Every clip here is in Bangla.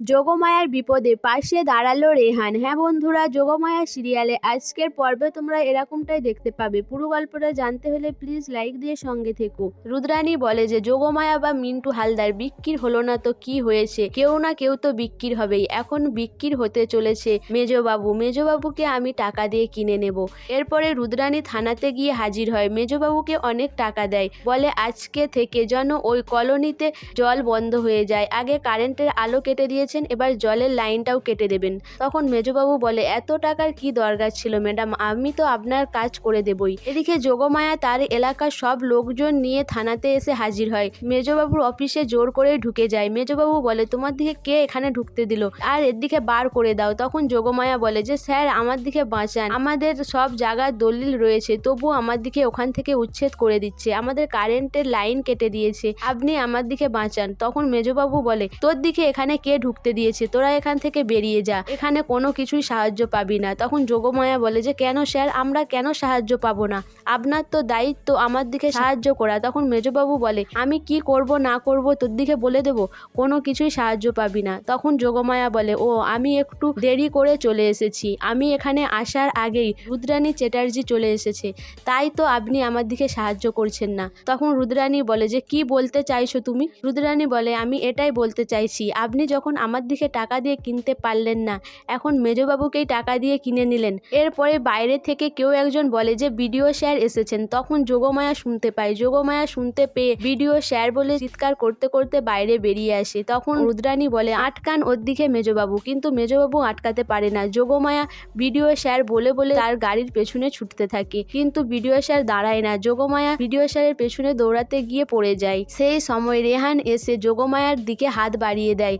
যোগমায়ার বিপদে পাশে দাঁড়াল রেহান। হ্যাঁ বন্ধুরা যোগমায়া সিরিয়ালে আজকের পর্বে তোমরা এরকমটাই দেখতে পাবে। পুরো গল্পটা জানতে হলে প্লিজ লাইক দিয়ে সঙ্গে থেকো। রুদ্রাণী বলে যে, যোগমায়া বা মিন্টু হালদার বিক্কির হলো না তো কি হয়েছে? কেউ না কেউ তো বিক্কির হবেই। এখন বিক্কির হতে চলেছে মেজবাবু। মেজবাবুকে আমি টাকা দিয়ে কিনে নেব। এরপরে রুদ্রাণী থানাতে গিয়ে হাজির হয়। মেজবাবুকে অনেক টাকা দেয়। বলে, আজকে থেকে যেন ওই কলোনিতে জল বন্ধ হয়ে যায়। আগে কারেন্টের আলো কেটে দিয়েছেন, এবার জলের লাইনটাও কেটে দেবেন। তখন মেজবাবু বলে, এত টাকার কি দরকার ছিল, ম্যাডাম? আমি তো আপনার কাজ করে দেবই। এদিকে যোগমায়া তার এলাকার সব লোকজন নিয়ে থানাতে এসে হাজির হয়। মেজবাবুর অফিসে জোর করে ঢুকে যায়। মেজবাবু বলে, তোমার দিকে কে এখানে ঢুকতে দিল? আর এর দিকে বার করে দাও। তখন যোগমায়া বলে যে, স্যার, আমার দিকে বাঁচান। আমাদের সব জায়গার দলিল রয়েছে তবু আমার দিকে ওখান থেকে উচ্ছেদ করে দিচ্ছে। আমাদের কারেন্টের লাইন কেটে দিয়েছে। আপনি আমার দিকে বাঁচান। তখন মেজবাবু বলে, তোর দিকে এখানে কে ঢুকতে দিয়েছে, তোরা এখান থেকে বেরিয়ে যা, এখানে কোনো কিছুই সাহায্য পাবি না। তখন যোগমায়া বলে যে, কেন স্যার, আমরা কেন সাহায্য পাবো না? আপনার তো দায়িত্ব আমার দিকে সাহায্য করা। তখন মেজবাবু বলে, আমি কি করব, না করব তোর দিকে বলে দেব? কোনো কিছুই সাহায্য পাবি না। তখন যোগমায়া বলে, ও, আমি একটু দেরি করে চলে এসেছি। আমি এখানে আসার আগেই রুদ্রাণী চ্যাটার্জি চলে এসেছে। তাই তো আপনি আমার দিকে সাহায্য করছেন না। তখন রুদ্রাণী বলে, যে, কি বলতে চাইছো তুমি? রুদ্রাণী বলে, আমি এটাই বলতে চাইছি। আপনি যখন আমার দিকে টাকা দিয়ে কিনতে পারলেন না। এখন মেজবাবুকেই টাকা দিয়ে কিনে নিলেন। এরপরে বাইরে থেকে কেউ একজন বলে যে বিডিও স্যার এসেছেন। তখন যোগমায়া শুনতে পায়। যোগমায়া শুনতে পেয়ে বিডিও স্যার বলে চিৎকার করতে করতে বাইরে বেরিয়ে আসে। তখন রুদ্রাণী বলে, আটকান ওর দিকে মেজবাবু। কিন্তু মেজবাবু আটকাতে পারে না। যোগমায়া বিডিও স্যার বলে বলে তার গাড়ির পেছনে ছুটতে থাকে। কিন্তু বিডিও স্যার দাঁড়ায় না। যোগমায়া বিডিও স্যারের পেছনে দৌড়াতে গিয়ে পড়ে যায়। সেই সময় রেহান এসে যোগমায়ার দিকে হাত বাড়িয়ে দেয়।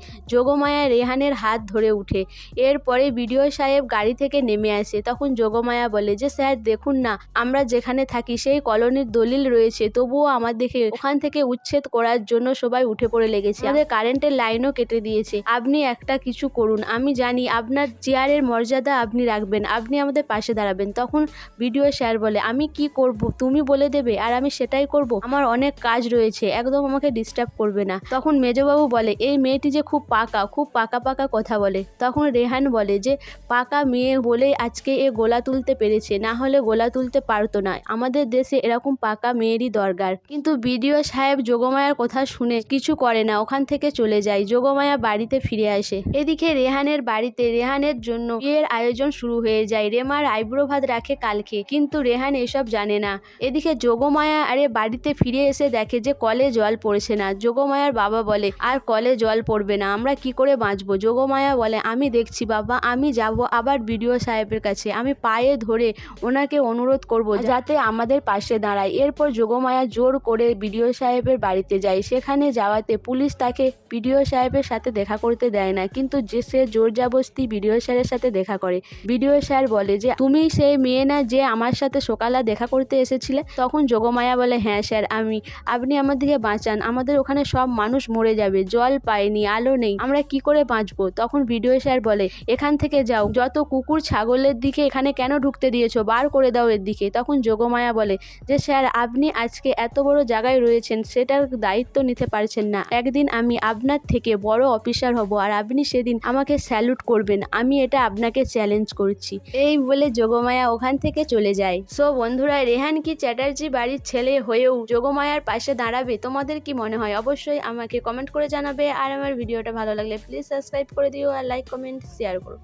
যোগমায়া রেহানের হাত ধরে উঠে। এরপরে বিডিও সাহেব গাড়ি থেকে নেমে আসে। তখন যোগমায়া বলে, যে স্যার, দেখুন না, আমরা যেখানে থাকি সেই কলোনির দলিল রয়েছে, তবুও আমার দেখে ওখান থেকে উচ্ছেদ করার জন্য সবাই উঠে পড়ে লেগেছে। আমাদের কারেন্টের লাইনও কেটে দিয়েছে। আপনি একটা কিছু করুন। আমি জানি আপনার চেয়ারের মর্যাদা আপনি রাখবেন, আপনি আমাদের পাশে দাঁড়াবেন। তখন বিডিও স্যার বলে, আমি কি করব? তুমি বলে দেবে আর আমি সেটাই করব? আমার অনেক কাজ রয়েছে, একদম আমাকে ডিস্টার্ব করবে না। তখন মেজবাবু বলে, এই মেয়েটি যে খুব পাকা খুব পাকা পাকা কথা বলে। তখন রেহান বলে যে, পাকা মেয়ে বলেই আজকে এ গোলা তুলতে পেরেছে, না হলে গোলা তুলতে পারতো না। আমাদের দেশে এরকম পাকা মেয়েরই দরকার। কিন্তু বিডিও সাহেব যোগমায়ার কথা শুনে কিছু করে না, ওখান থেকে চলে যায়। যোগমায়া বাড়িতে ফিরে আসে। এদিকে রেহানের বাড়িতে রেহানের জন্য বিয়ের আয়োজন শুরু হয়ে যায়। রেমার আইব্রো ভাত রাখে কালকে, কিন্তু রেহান এসব জানে না। এদিকে যোগমায়া আরে বাড়িতে ফিরে এসে দেখে যে কলে জল পড়ছে না। যোগমায়ার বাবা বলে, আর কলে জল পড়বে না, আমরা কি করে বাঁচবো। যোগমায়া বলে আমি দেখছি বাবা আমি যাব আবার বিডিও সাহেবের কাছে। আমি পায়ে ধরে ওনাকে অনুরোধ করব যাতে আমাদের পাশে দাঁড়ায়। এরপর যোগমায়া জোর করে বিডিও সাহেবের বাড়িতে যায়। সেখানে যাওয়াতে পুলিশ তাকে বিডিও সাহেবের সাথে দেখা করতে দেয় না কিন্তু যে সে জোর জাবস্তি বিডিও স্যারের সাথে দেখা করে। বিডিও স্যার বলে যে তুমি সেই মেয়ে না যে আমার সাথে সকালে দেখা করতে এসেছিলে? তখন যোগমায়া বলে হ্যাঁ স্যার আমি। আপনি আমাদেরকে বাঁচান। আমাদের ওখানে সব মানুষ মরে যাবে। জল পায়নি আলো নেই। আমরা কি করে বাঁচবো? তখন ভিডিও স্যার বলে, এখান থেকে যাও। যত কুকুর ছাগলের দিকে এখানে কেন ঢুকতে দিয়েছ? বার করে দাও এর দিকে। তখন যোগমায়া বলে, যে স্যার, আপনি আজকে এত বড় জায়গায় রয়েছেন, সেটার দায়িত্ব নিতে পারছেন না। একদিন আমি আপনার থেকে বড় অফিসার হব আর আপনি সেদিন আমাকে স্যালুট করবেন। আমি এটা আপনাকে চ্যালেঞ্জ করছি। এই বলে যোগমায়া ওখান থেকে চলে যায়। সো বন্ধুরা, রেহান কি চ্যাটার্জি বাড়ির ছেলে হয়েও যোগমায়ার পাশে দাঁড়াবে? তোমাদের কি মনে হয়? অবশ্যই আমাকে কমেন্ট করে জানাবে আর আমার ভিডিওটা ভালো লাগলে প্লিজ সাবস্ক্রাইব করে দিও আর লাইক কমেন্ট শেয়ার করো।